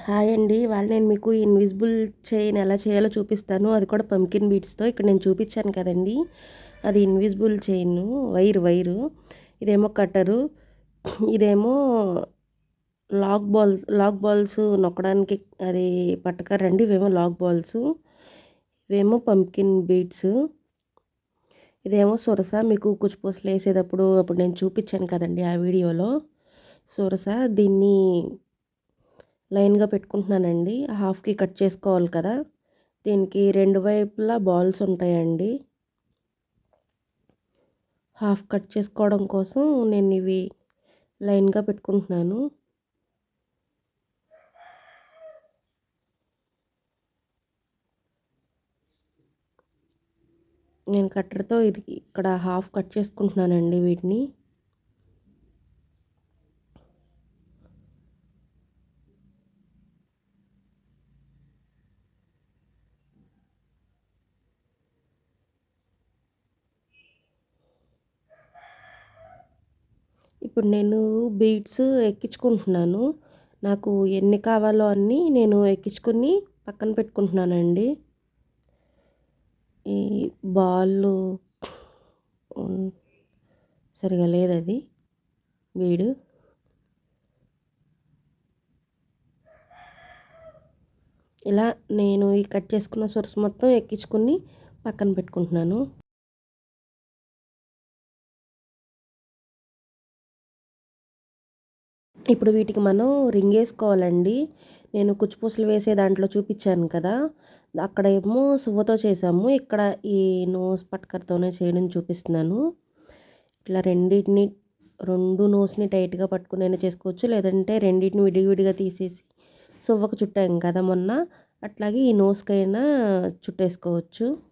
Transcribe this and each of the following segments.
Hi అండి. ఇవాళ నేను మీకు ఇన్విజిబుల్ చైన్ ఎలా చేయాలో చూపిస్తాను. అది కూడా పంకిన్ బీట్స్తో. ఇక్కడ నేను చూపించాను కదండి. అది ఇన్విజిబుల్ చైన్. Wire wire. ఇదేమో కట్టరు. ఇదేమో లాక్ బాల్ లాక్ బాల్స్ నొక్కడానికి అది పట్టకరండి. ఇవేమో లాక్ బాల్స్. ఇవేమో పంకిన్ బీట్స్. ఇదేమో సొరస. మీకు కుచిపూసలు వేసేటప్పుడు అప్పుడు నేను చూపించాను కదండి ఆ వీడియోలో. సొరస దీన్ని లైన్గా పెట్టుకుంటున్నానండి. హాఫ్కి కట్ చేసుకోవాలి కదా. దీనికి రెండు వైపులా బాల్స్ ఉంటాయండి. హాఫ్ కట్ చేసుకోవడం కోసం నేను ఇవి లైన్గా పెట్టుకుంటున్నాను. నేను కట్టర్తో ఇది ఇక్కడ హాఫ్ కట్ చేసుకుంటున్నానండి వీటిని. ఇప్పుడు నేను బీడ్స్ ఎక్కించుకుంటున్నాను. నాకు ఎన్ని కావాలో అన్నీ నేను ఎక్కించుకుని పక్కన పెట్టుకుంటున్నానండి. ఈ బాల్ సరిగా లేదు అది వీడు. ఇలా నేను ఈ కట్ చేసుకున్న సొర్స్ మొత్తం ఎక్కించుకుని పక్కన పెట్టుకుంటున్నాను. ఇప్పుడు వీటికి మనం రింగ్ వేసుకోవాలండి. నేను కుచ్చిపూసలు వేసే దాంట్లో చూపించాను కదా. అక్కడ ఏమో సువ్వతో చేసాము ఇక్కడ ఈ నోస్ పట్కర్తోనే చేయడం చూపిస్తున్నాను. ఇట్లా రెండింటిని రెండు నోస్ని టైట్గా పట్టుకునైనా చేసుకోవచ్చు. లేదంటే రెండింటిని విడివిడిగా తీసేసి సువ్వకు చుట్టాం కదా మొన్న. అట్లాగే ఈ నోస్కైనా చుట్టేసుకోవచ్చు.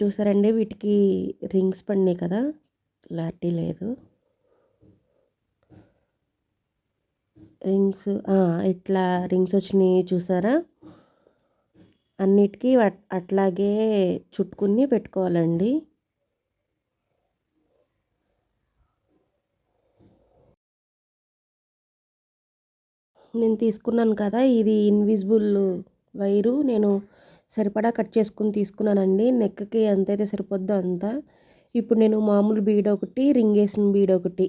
చూసారండి వీటికి రింగ్స్ పడినాయి కదా క్లారిటీ లేదు. రింగ్స్ ఇట్లా రింగ్స్ వచ్చినాయి చూసారా? అన్నిటికీ అట్లాగే చుట్టుకుని పెట్టుకోవాలండి. నేను తీసుకున్నాను కదా ఇది ఇన్విజిబుల్ వైరు నేను సరిపడా కట్ చేసుకుని తీసుకున్నానండి. నెక్కి ఎంతైతే సరిపోద్దో అంత. ఇప్పుడు నేను మామూలు బీడ్ ఒకటి రింగ్ వేసిన బీడ్ ఒకటి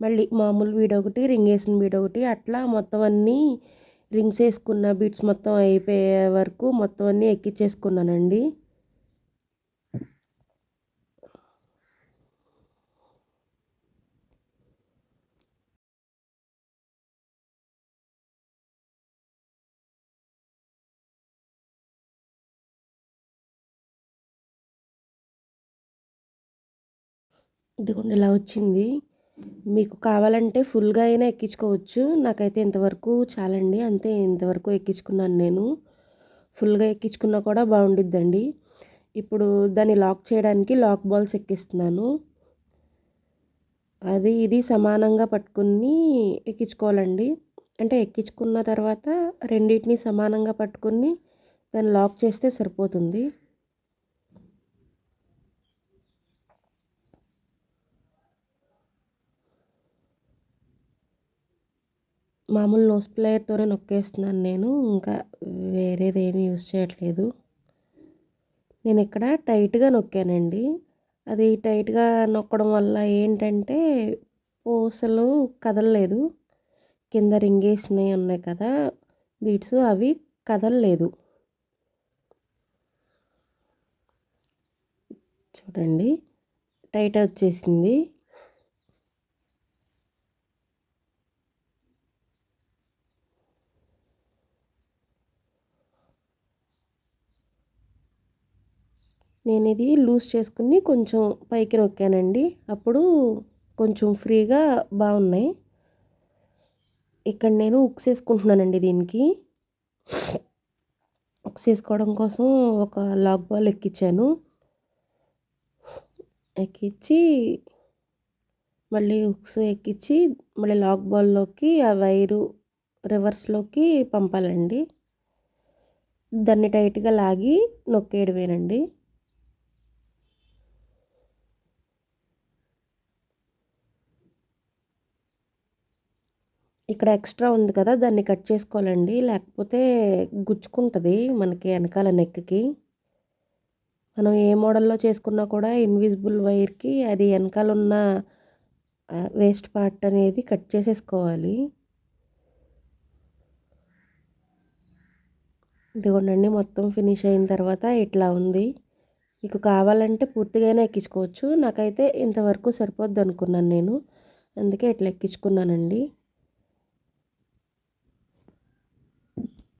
మళ్ళీ మామూలు బీడ్ ఒకటి రింగ్ వేసిన బీడ్ ఒకటి అట్లా మొత్తం అన్నీ రింగ్స్ వేసుకున్న బీడ్స్ మొత్తం అయిపోయే వరకు మొత్తం అన్నీ ఎక్కించేసుకున్నానండి ఇదిగోండి ఇలా వచ్చింది. మీకు కావాలంటే ఫుల్గా అయినా ఎక్కించుకోవచ్చు. నాకైతే ఇంతవరకు చాలండి. అంతే ఇంతవరకు ఎక్కించుకున్నాను నేను. ఫుల్గా ఎక్కించుకున్నా కూడా బాగుండిద్దండి. ఇప్పుడు దాన్ని లాక్ చేయడానికి లాక్ బాల్స్ ఎక్కిస్తున్నాను. అది ఇది సమానంగా పట్టుకుని ఎక్కించుకోవాలండి. అంటే ఎక్కించుకున్న తర్వాత రెండింటిని సమానంగా పట్టుకుని దాన్ని లాక్ చేస్తే సరిపోతుంది. మామూలు నోస్ ప్లేయర్తోనే నొక్కేస్తున్నాను నేను. ఇంకా వేరేది ఏమీ యూస్ చేయట్లేదు. నేను ఇక్కడ టైట్గా నొక్కానండి. అది టైట్గా నొక్కడం వల్ల ఏంటంటే పూసలు కదలలేదు. కింద రింగేసినవి ఉన్నాయి కదా బీట్స్ అవి కదలలేదు. చూడండి టైట్ వచ్చేసింది. నేను ఇది లూజ్ చేసుకుని కొంచెం పైకి నొక్కానండి. అప్పుడు కొంచెం ఫ్రీగా బాగున్నాయి. ఇక్కడ నేను ఉక్స్ వేసుకుంటున్నానండి దీనికి. ఉక్స్ వేసుకోవడం కోసం ఒక లాక్ బాల్ ఎక్కించాను ఎక్కించి మళ్ళీ ఉక్స్ ఎక్కించి మళ్ళీ లాక్ బాల్లోకి ఆ వైరు రివర్స్లోకి పంపాలండి. దాన్ని టైట్గా లాగి నొక్కేయడమేనండి. ఇక్కడ ఎక్స్ట్రా ఉంది కదా దాన్ని కట్ చేసుకోవాలండి. లేకపోతే గుచ్చుకుంటుంది మనకి వెనకాల నెక్కి. మనం ఏ మోడల్లో చేసుకున్నా కూడా ఇన్విజిబుల్ వైర్కి అది వెనకాల ఉన్న వేస్ట్ పార్ట్ అనేది కట్ చేసేసుకోవాలి. ఇదిగోండి మొత్తం ఫినిష్ అయిన తర్వాత ఇట్లా ఉంది. మీకు కావాలంటే పూర్తిగానే ఎక్కించుకోవచ్చు. నాకైతే ఇంతవరకు సరిపోద్ది అనుకున్నాను నేను. అందుకే ఇట్లా ఎక్కించుకున్నానండి.